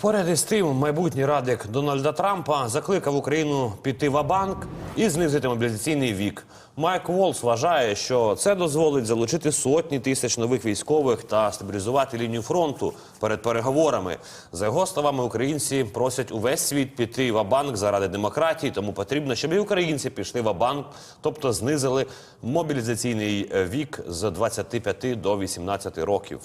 Поряд із тим, майбутній радник Дональда Трампа закликав Україну піти в банк і знизити мобілізаційний вік. Майк Волс вважає, що це дозволить залучити сотні тисяч нових військових та стабілізувати лінію фронту перед переговорами. За його словами, українці просять увесь світ піти в банк заради демократії, тому потрібно, щоб і українці пішли в банк, тобто знизили мобілізаційний е, вік з 25 до 18 років.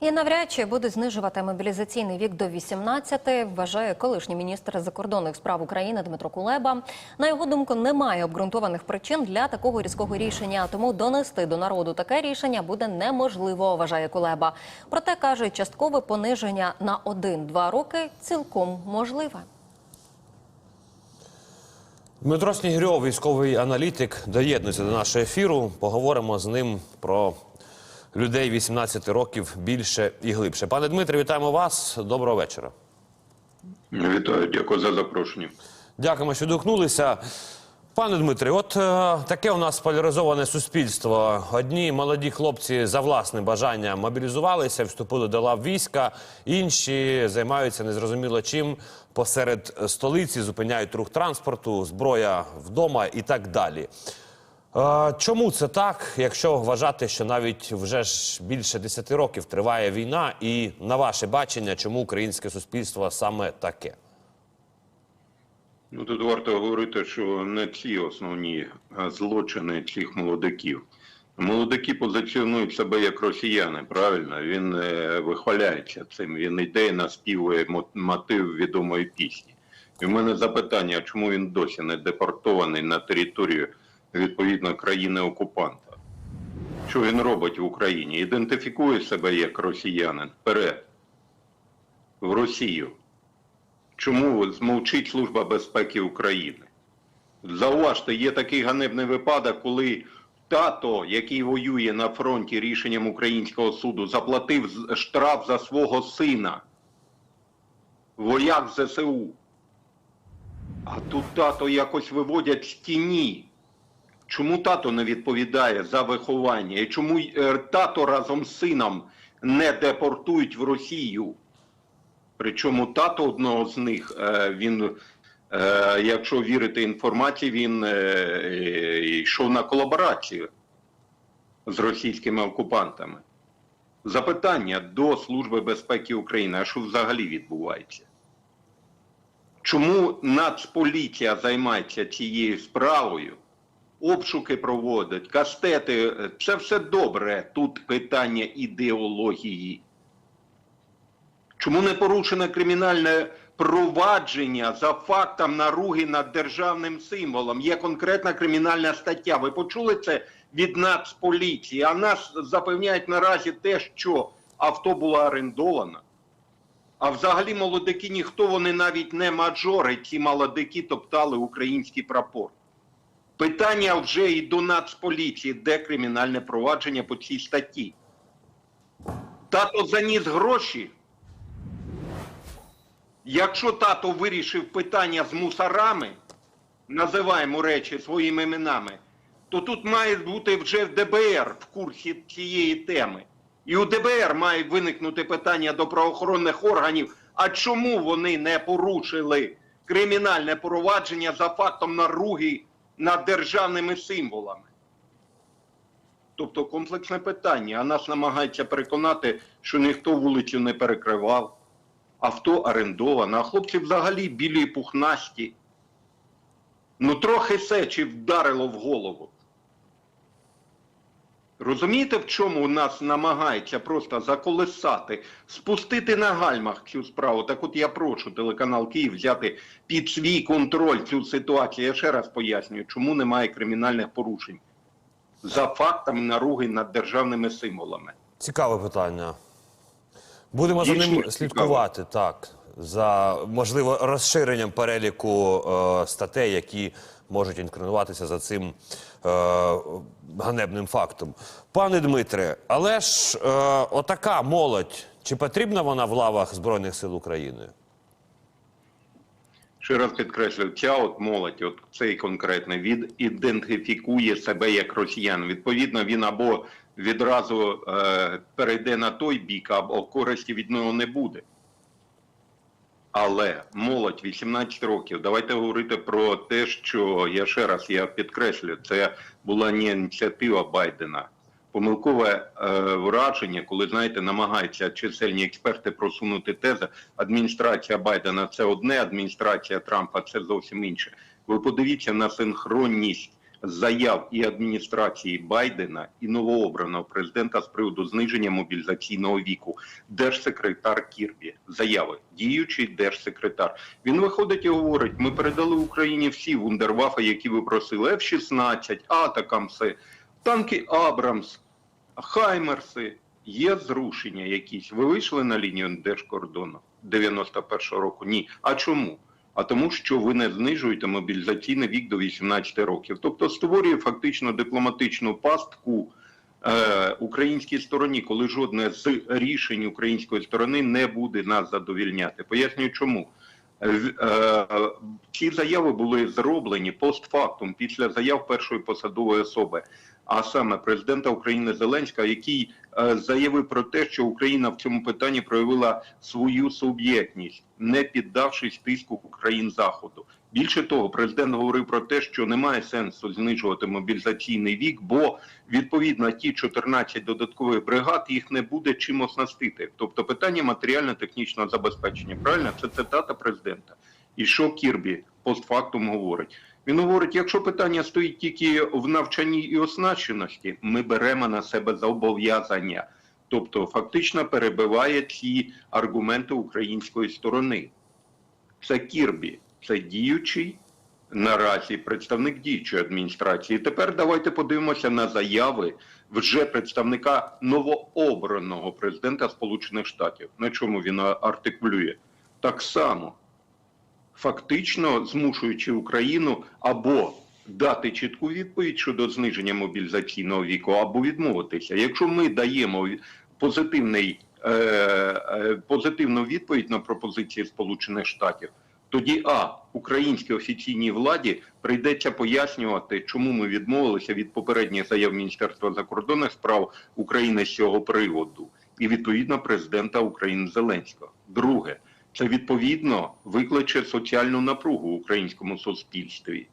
І навряд чи буде знижувати мобілізаційний вік до 18, вважає колишній міністр закордонних справ України Дмитро Кулеба. На його думку, немає обґрунтованих причин для такого різкого рішення. Тому донести до народу таке рішення буде неможливо, вважає Кулеба. Проте каже, часткове пониження на 1-2 роки цілком можливе. Дмитро Снігирьов, військовий аналітик, доєднується до нашого ефіру. Поговоримо з ним про людей 18 років більше і глибше. Пане Дмитре, вітаємо вас. Доброго вечора. Вітаю, дякую за запрошення. Дякуємо, що доткнулися. Пане Дмитре, от е, таке у нас поляризоване суспільство. Одні молоді хлопці за власним бажанням мобілізувалися, вступили до лав війська, інші займаються незрозуміло чим посеред столиці, зупиняють рух транспорту, зброя вдома і так далі. Чому це так, якщо вважати, що навіть вже ж більше 10 років триває війна, і на ваше бачення, чому українське суспільство саме таке? Ну тут варто говорити, що не ці основні злочини цих молодиків. Молодики позиціонують себе як росіяни, правильно? Він е, вихваляється цим. Він йде і наспівує мо- мотив відомої пісні. І в мене запитання: чому він досі не депортований на територію відповідно країни окупанта? Що він робить в Україні? Ідентифікує себе як росіянин вперед в Росію. Чому змовчить Служба безпеки України? Зауважте, є такий ганебний випадок, коли тато, який воює на фронті рішенням українського суду, заплатив штраф за свого сина. Вояк ЗСУ. А тут тато якось виводять з тіні. Чому тато не відповідає за виховання? І чому е, тато разом з сином не депортують в Росію? Причому тато одного з них, е, він, е, якщо вірити інформації, він йшов на колаборацію з російськими окупантами. Запитання до Служби безпеки України, а що взагалі відбувається? Чому Нацполіція займається цією справою? Обшуки проводить, кастети, це все добре. Тут питання ідеології. Чому не порушено кримінальне провадження за фактом наруги над державним символом? Є конкретна кримінальна стаття. Ви почули це від Нацполіції? А нас запевняють наразі те, що авто було орендовано. А взагалі молодики ніхто вони навіть не маджори. Ці молодики топтали український прапор. Питання вже і до Нацполіції, де кримінальне провадження по цій статті. Тато заніс гроші. Якщо тато вирішив питання з мусорами, називаємо речі своїми іменами, то тут має бути вже ДБР в курсі цієї теми. І у ДБР має виникнути питання до правоохоронних органів, а чому вони не порушили кримінальне провадження за фактом наруги над державними символами? Тобто комплексне питання, а нас намагаються переконати, що ніхто вулицю не перекривав авто орендовано, а хлопці взагалі білі пухнасті. Ну, трохи сечі вдарило в голову. Розумієте, в чому нас намагається просто заколесати, спустити на гальмах цю справу? Так от я прошу телеканал Київ взяти під свій контроль цю ситуацію. Я ще раз пояснюю, чому немає кримінальних порушень за фактами наруги над державними символами. Цікаве питання. Будемо за ним слідкувати, так. За можливо розширенням переліку е, статей, які можуть інкримінуватися за цим е, ганебним фактом. Пане Дмитре, але ж е, отака молодь, чи потрібна вона в лавах Збройних сил України? Ще раз підкреслюю, ця от молодь, от цей конкретний, він ідентифікує себе як росіян. Відповідно, він або відразу е, перейде на той бік, або користі від нього не буде. Але молодь 18 років. Давайте говорити про те, що я ще раз я підкреслю, це була не ініціатива Байдена. Помилкове е, враження, коли знаєте, намагаються чисельні експерти просунути тези. Адміністрація Байдена це одне, адміністрація Трампа це зовсім інше. Ви подивіться на синхронність заяв і адміністрації Байдена і новообраного президента з приводу зниження мобілізаційного віку. Держсекретар Кірбі заяви, діючий держсекретар. Він виходить і говорить: ми передали Україні всі вундервафи, які ви просили, F-16, Атакамси, танки Абрамс, Хаймерси. Є зрушення якісь. Ви вийшли на лінію держкордону 91-го року? Ні. А чому? А тому, що ви не знижуєте мобілізаційний вік до 18 років. Тобто створює фактично дипломатичну пастку е, українській стороні, коли жодне з рішень української сторони не буде нас задовільняти. Пояснюю, чому. Е, е, Ці заяви були зроблені постфактум після заяв першої посадової особи, а саме президента України Зеленського, який е, заявив про те, що Україна в цьому питанні проявила свою суб'єктність, не піддавшись тиску країн заходу. Більше того, президент говорив про те, що немає сенсу знижувати мобілізаційний вік, бо відповідно ті 14 додаткових бригад їх не буде чим оснастити. Тобто питання матеріально-технічного забезпечення. Правильно, це цитата президента. І що Кірбі постфактум говорить? Він говорить: якщо питання стоїть тільки в навчанні і оснащеності, ми беремо на себе зобов'язання. Тобто, фактично перебиває ці аргументи української сторони. Це Кірбі, це діючий наразі представник діючої адміністрації. Тепер давайте подивимося на заяви вже представника новообраного президента Сполучених Штатів. На чому він артикулює? Так само, фактично змушуючи Україну або дати чітку відповідь щодо зниження мобілізаційного віку, або відмовитися. Якщо ми даємо позитивний, е, е, позитивну відповідь на пропозиції Сполучених Штатів, тоді а українській офіційній владі прийдеться пояснювати, чому ми відмовилися від попередніх заяв Міністерства закордонних справ України з цього приводу, і відповідно президента України Зеленського. Друге, це відповідно викличе соціальну напругу в українському суспільстві.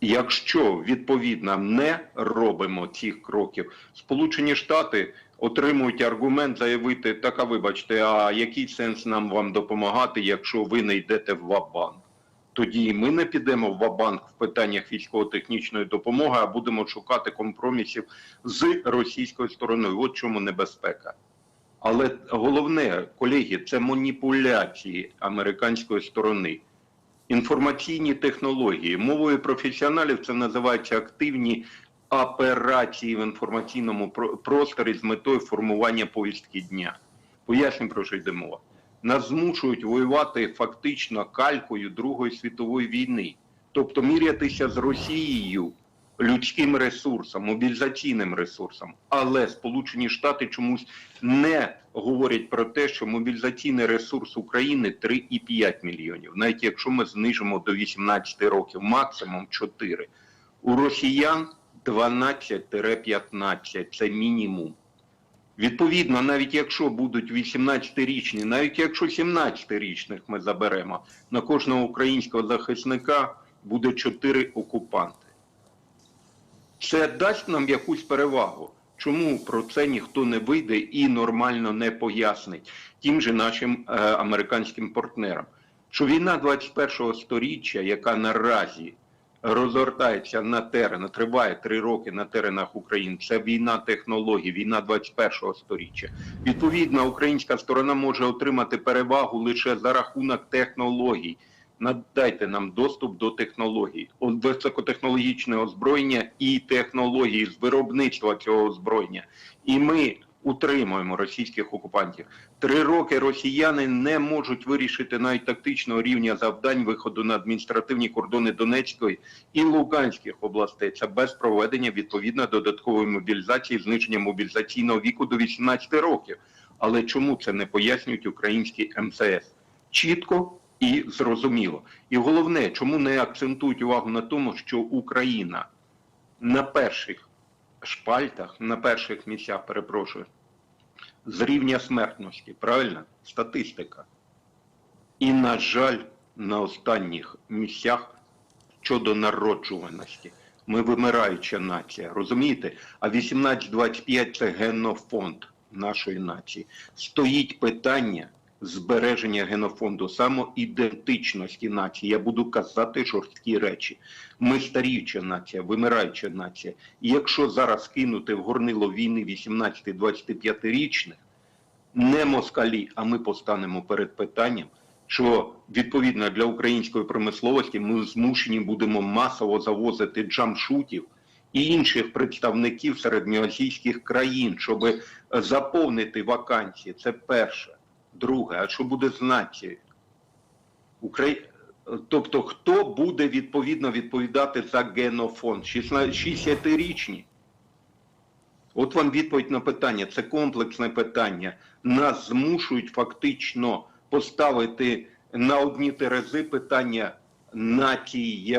Якщо відповідно не робимо цих кроків, Сполучені Штати отримують аргумент заявити, так, а вибачте, а який сенс нам вам допомагати, якщо ви не йдете в Вабанк? Тоді ми не підемо в Вабанк в питаннях військово-технічної допомоги, а будемо шукати компромісів з російською стороною. От чому небезпека. Але головне, колеги, це маніпуляції американської сторони. Інформаційні технології. Мовою професіоналів це називається активні операції в інформаційному просторі з метою формування повістки дня. Поясню, про що йде мова. Нас змушують воювати фактично калькою Другої світової війни, тобто мірятися з Росією людським ресурсом, мобілізаційним ресурсом. Але Сполучені Штати чомусь не говорять про те, що мобілізаційний ресурс України 3,5 мільйонів, навіть якщо ми знижимо до 18 років, максимум 4. У росіян 12-15 це мінімум. Відповідно, навіть якщо будуть 18-річні, навіть якщо 17-річних ми заберемо, на кожного українського захисника буде 4 окупанти. Це дасть нам якусь перевагу. Чому про це ніхто не вийде і нормально не пояснить тим же нашим е, американським партнерам? Що війна 21-го сторіччя, яка наразі розгортається на терен, триває три роки на теренах України, це війна технологій, війна 21-го сторіччя. Відповідно, українська сторона може отримати перевагу лише за рахунок технологій. Надайте нам доступ до технологій, високотехнологічне озброєння і технології з виробництва цього озброєння. І ми утримуємо російських окупантів. Три роки росіяни не можуть вирішити навіть тактичного рівня завдань виходу на адміністративні кордони Донецької і Луганських областей. Це без проведення відповідно додаткової мобілізації, зниження мобілізаційного віку до 18 років. Але чому це не пояснюють українські МСС? Чітко і зрозуміло. І головне, чому не акцентують увагу на тому, що Україна на перших шпальтах, на перших місцях, перепрошую, з рівня смертності, правильно? Статистика. І, на жаль, на останніх місцях щодо народжуваності. Ми вимираюча нація, розумієте? А 1825 – це генофонд нашої нації. Стоїть питання збереження генофонду, самоідентичності нації. Я буду казати жорсткі речі. Ми старіюча нація, вимираюча нація. І якщо зараз кинути в горнило війни 18-25-річних, не москалі, а ми постанемо перед питанням, що відповідно для української промисловості ми змушені будемо масово завозити джамшутів і інших представників середньоазійських країн, щоб заповнити вакансії. Це перше. Друге, а що буде з нацією? Украї... Тобто, хто буде відповідно відповідати за генофонд? 60-річні? От вам відповідь на питання. Це комплексне питання. Нас змушують фактично поставити на одні терези питання нації,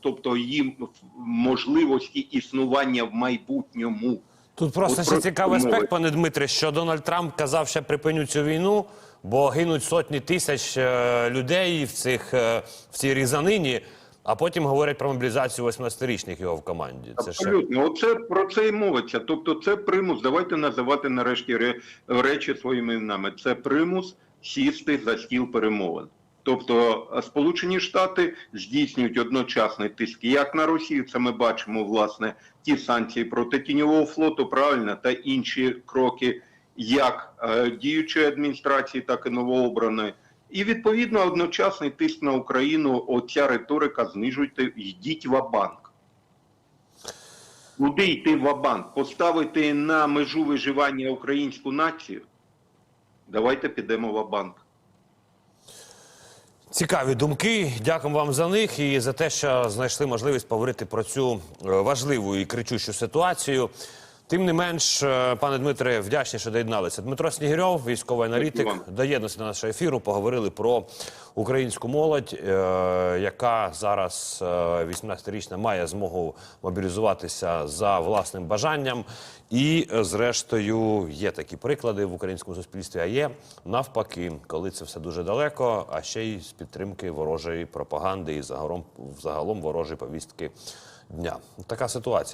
тобто їм можливості існування в майбутньому. Тут просто От ще про- цікавий мови. аспект, пане Дмитре, що Дональд Трамп казав, що припиню цю війну, бо гинуть сотні тисяч е, людей в цих е, в цій різанині, а потім говорять про мобілізацію 18-річних його в команді. Це ще оце про це і мовиться. Тобто, це примус. Давайте називати нарешті речі своїми іменами. Це примус сісти за стіл перемовин. Тобто Сполучені Штати здійснюють одночасний тиск як на Росію. Це ми бачимо власне ті санкції проти тіньового флоту, правильно, та інші кроки, як е, діючої адміністрації, так і новообраної. І відповідно одночасний тиск на Україну. Оця риторика знижуйте, йдіть в банк Куди йти в банк Поставити на межу виживання українську націю? Давайте підемо в банк Цікаві думки. Дякую вам за них і за те, що знайшли можливість поговорити про цю е, важливу і кричущу ситуацію. Тим не менш, е, пане Дмитре, вдячні, що доєдналися. Дмитро Снігирьов, військовий аналітик, доєднався до нашого ефіру. Поговорили про українську молодь, е, яка зараз е, 18-річна має змогу мобілізуватися за власним бажанням. І, е, зрештою, є такі приклади в українському суспільстві. А є навпаки, коли це все дуже далеко, а ще й з підтримки ворожої пропаганди і загалом, загалом ворожої повістки дня. Така ситуація.